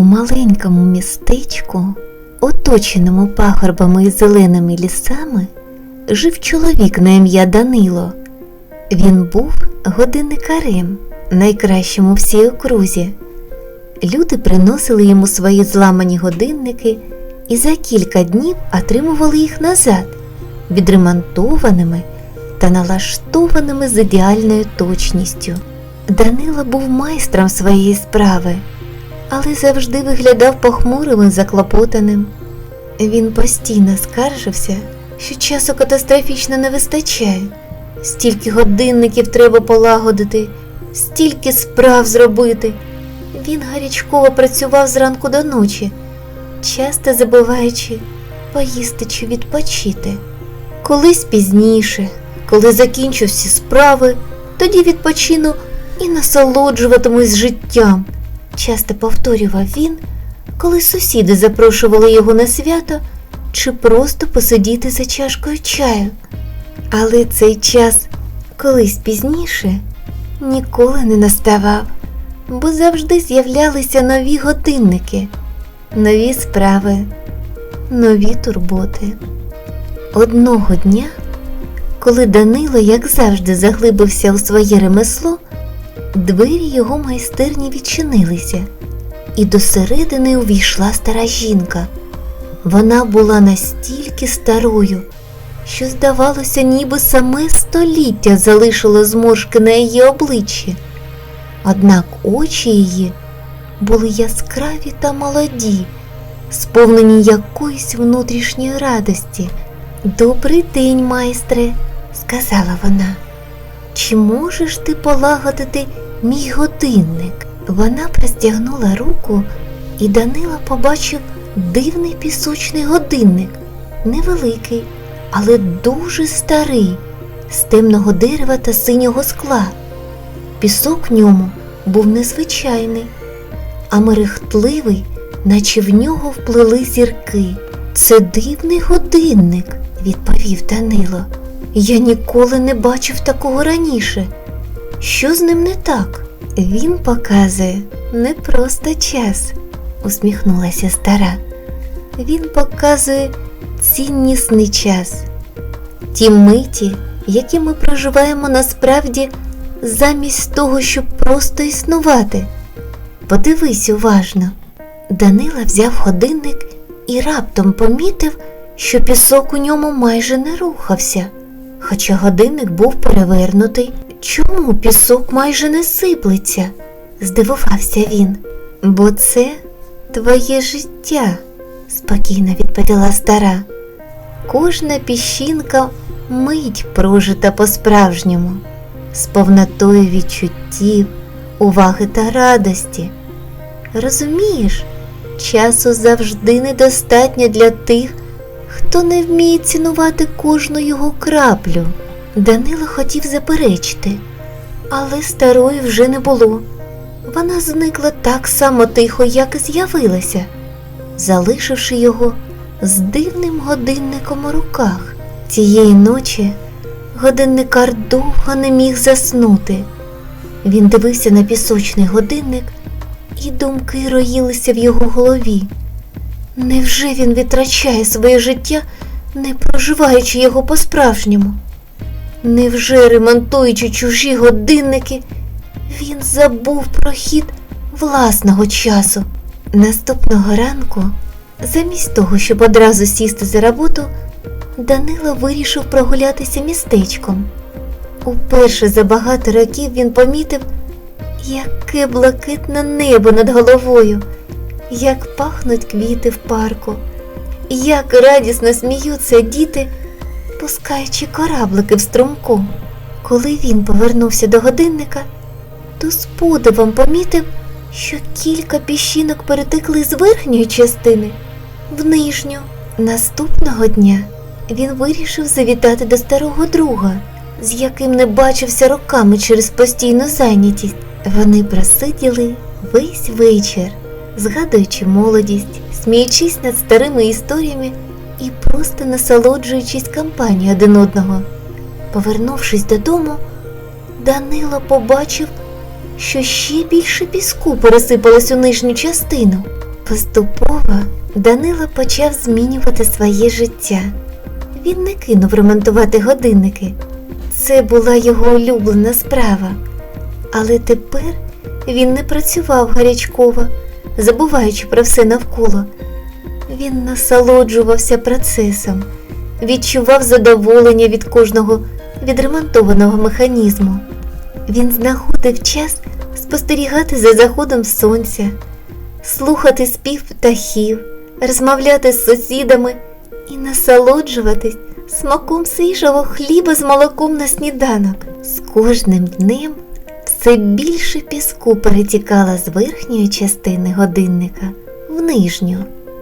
У маленькому містечку, оточеному пагорбами і зеленими лісами, жив чоловік на ім'я Данило. Він був годинникарем, найкращим у всій окрузі. Люди приносили йому свої зламані годинники і за кілька днів отримували їх назад, відремонтованими та налаштованими з ідеальною точністю. Данила був майстром своєї справи, але завжди виглядав похмурим і заклопотаним. Він постійно скаржився, що часу катастрофічно не вистачає. Стільки годинників треба полагодити, стільки справ зробити. Він гарячково працював зранку до ночі, часто забуваючи поїсти чи відпочити. Колись пізніше, коли закінчу всі справи, тоді відпочину і насолоджуватимусь життям, часто повторював він, коли сусіди запрошували його на свято чи просто посидіти за чашкою чаю. Але цей час колись пізніше ніколи не наставав, бо завжди з'являлися нові годинники, нові справи, нові турботи. Одного дня, коли Данило, як завжди, заглибився у своє ремесло, двері його майстерні відчинилися, і до середини увійшла стара жінка. Вона була настільки старою, що, здавалося, ніби саме століття залишило зморшки на її обличчі. Однак очі її були яскраві та молоді, сповнені якоїсь внутрішньої радості. Добрий день, майстре, сказала вона. Чи можеш ти полагодити мій годинник? Вона простягнула руку, і Данила побачив дивний пісочний годинник, невеликий, але дуже старий, з темного дерева та синього скла. Пісок в ньому був незвичайний, а мерехтливий, наче в нього вплили зірки. Це дивний годинник, відповів Данило. Я ніколи не бачив такого раніше. Що з ним не так? Він показує не просто час, усміхнулася стара. Він показує ціннісний час. Ті миті, які ми проживаємо насправді замість того, щоб просто існувати. Подивись уважно. Данила взяв годинник і раптом помітив, що пісок у ньому майже не рухався. Хоча годинник був перевернутий, чому пісок майже не сиплеться? здивувався він. Бо це твоє життя, спокійно відповіла стара. Кожна піщинка мить прожита по-справжньому, з повнотою відчуттів, уваги та радості. Розумієш, часу завжди недостатньо для тих, хто не вміє цінувати кожну його краплю. Данило хотів заперечити, але старої вже не було. Вона зникла так само тихо, як і з'явилася, залишивши його з дивним годинником у руках. Цієї ночі годинникар довго не міг заснути. Він дивився на пісочний годинник, і думки роїлися в його голові. Невже він відтрачає своє життя, не проживаючи його по-справжньому? Невже, ремонтуючи чужі годинники, він забув про хід власного часу? Наступного ранку, замість того, щоб одразу сісти за роботу, Данило вирішив прогулятися містечком. Уперше за багато років він помітив, яке блакитне небо над головою, як пахнуть квіти в парку, як радісно сміються діти, пускаючи кораблики в струмку. Коли він повернувся до годинника, то з подивом помітив, що кілька піщинок перетекли з верхньої частини в нижню. Наступного дня він вирішив завітати до старого друга, з яким не бачився роками через постійну зайнятість. Вони просиділи весь вечір, згадуючи молодість, сміючись над старими історіями і просто насолоджуючись компанією один одного. Повернувшись додому, Данило побачив, що ще більше піску пересипалось у нижню частину. Поступово Данило почав змінювати своє життя. Він не кинув ремонтувати годинники. Це була його улюблена справа. Але тепер він не працював гарячково, забуваючи про все навколо. Він насолоджувався процесом, відчував задоволення від кожного відремонтованого механізму. Він знаходив час спостерігати за заходом сонця, слухати спів птахів, розмовляти з сусідами і насолоджуватись смаком свіжого хліба з молоком на сніданок. З кожним днем все більше піску перетікало з верхньої частини годинника в нижню,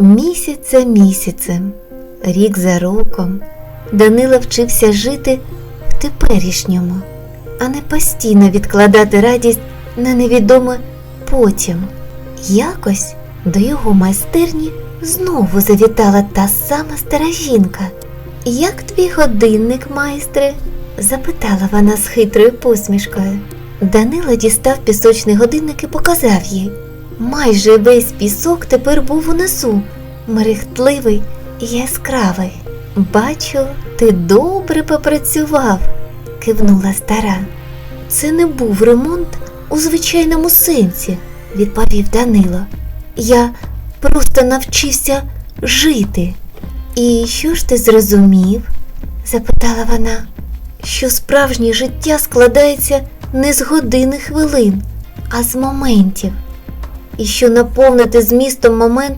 місяць за місяцем, рік за роком. Данила вчився жити в теперішньому, а не постійно відкладати радість на невідоме потім. Якось до його майстерні знову завітала та сама стара жінка. Як твій годинник, майстре? запитала вона з хитрою посмішкою. Данила дістав пісочний годинник і показав їй. Майже весь пісок тепер був унизу, мерехтливий і яскравий. Бачу, ти добре попрацював, кивнула стара. Це не був ремонт у звичайному сенсі, відповів Данило. Я просто навчився жити. І що ж ти зрозумів? запитала вона, що справжнє життя складається не з години хвилин, а з моментів, і що наповнити змістом момент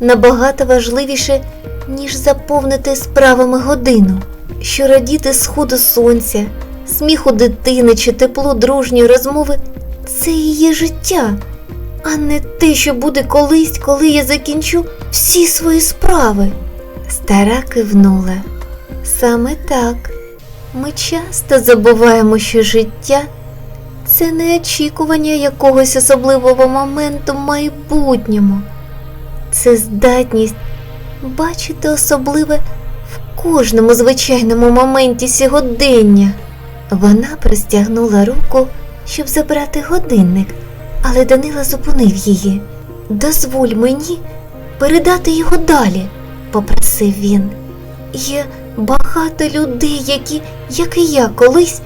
набагато важливіше, ніж заповнити справами годину, що радіти сходу сонця, сміху дитини чи теплу дружньої розмови це є життя, а не те, що буде колись, коли я закінчу всі свої справи. Стара кивнула. Саме так. Ми часто забуваємо, що життя це не очікування якогось особливого моменту в майбутньому. Це здатність бачити особливе в кожному звичайному моменті сьогодення. Вона простягнула руку, щоб забрати годинник, але Данила зупинив її. Дозволь мені передати його далі, попросив він. Є багато людей, які, як і я колись,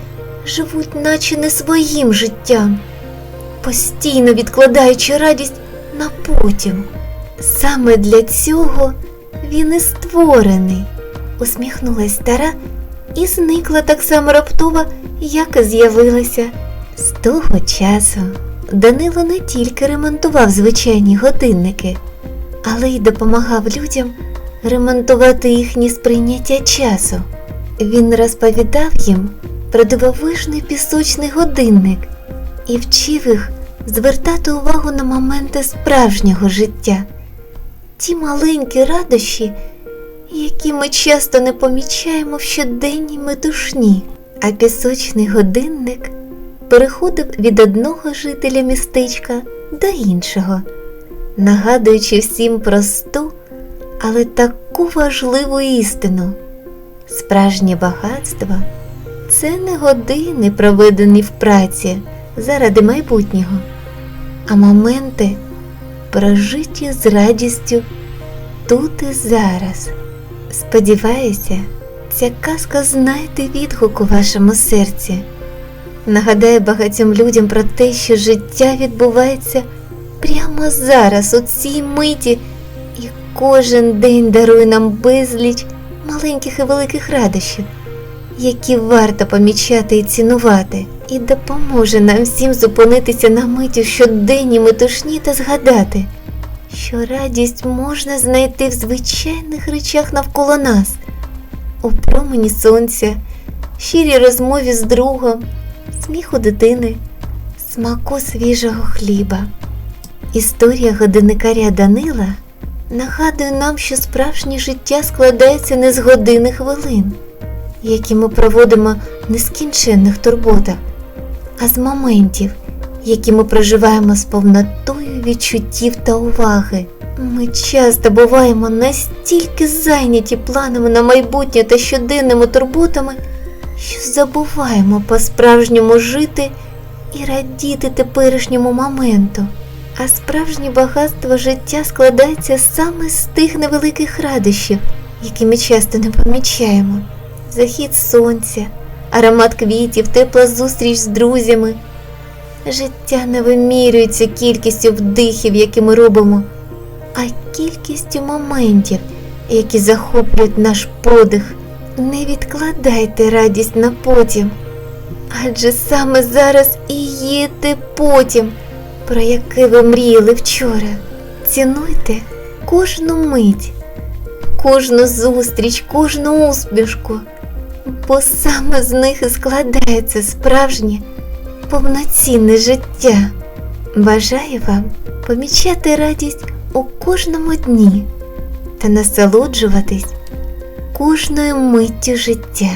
живуть наче не своїм життям, постійно відкладаючи радість на потім. Саме для цього він і створений, усміхнулась стара і зникла так само раптово, як і з'явилася. З того часу Данило не тільки ремонтував звичайні годинники, але й допомагав людям ремонтувати їхнє сприйняття часу. Він розповідав їм про дивовижний пісочний годинник і вчив їх звертати увагу на моменти справжнього життя, ті маленькі радощі, які ми часто не помічаємо в щоденній метушні, а пісочний годинник переходив від одного жителя містечка до іншого, нагадуючи всім просту, але таку важливу істину. Справжнє багатство це не години, проведені в праці заради майбутнього, а моменти, прожиті з радістю тут і зараз. Сподіваюся, ця казка знайде відгук у вашому серці. Нагадає багатьом людям про те, що життя відбувається прямо зараз, у цій миті, і кожен день дарує нам безліч маленьких і великих радощів, які варто помічати і цінувати, і допоможе нам всім зупинитися на миті в щоденній метушні та згадати, що радість можна знайти в звичайних речах навколо нас, у промені сонця, щирій розмові з другом, сміху дитини, смаку свіжого хліба. Історія годинникаря Данила нагадує нам, що справжнє життя складається не з години хвилин, які ми проводимо в нескінченних турботах, а з моментів, які ми проживаємо з повнотою відчуттів та уваги. Ми часто буваємо настільки зайняті планами на майбутнє та щоденними турботами, що забуваємо по-справжньому жити і радіти теперішньому моменту. А справжнє багатство життя складається саме з тих невеликих радощів, які ми часто не помічаємо. Захід сонця, аромат квітів, тепла зустріч з друзями. Життя не вимірюється кількістю вдихів, які ми робимо, а кількістю моментів, які захоплюють наш подих. Не відкладайте радість на потім, адже саме зараз і є те потім, про яке ви мріяли вчора. Цінуйте кожну мить, кожну зустріч, кожну усмішку, бо саме з них і складається справжнє повноцінне життя. Бажаю вам помічати радість у кожному дні та насолоджуватись кожною миттю життя.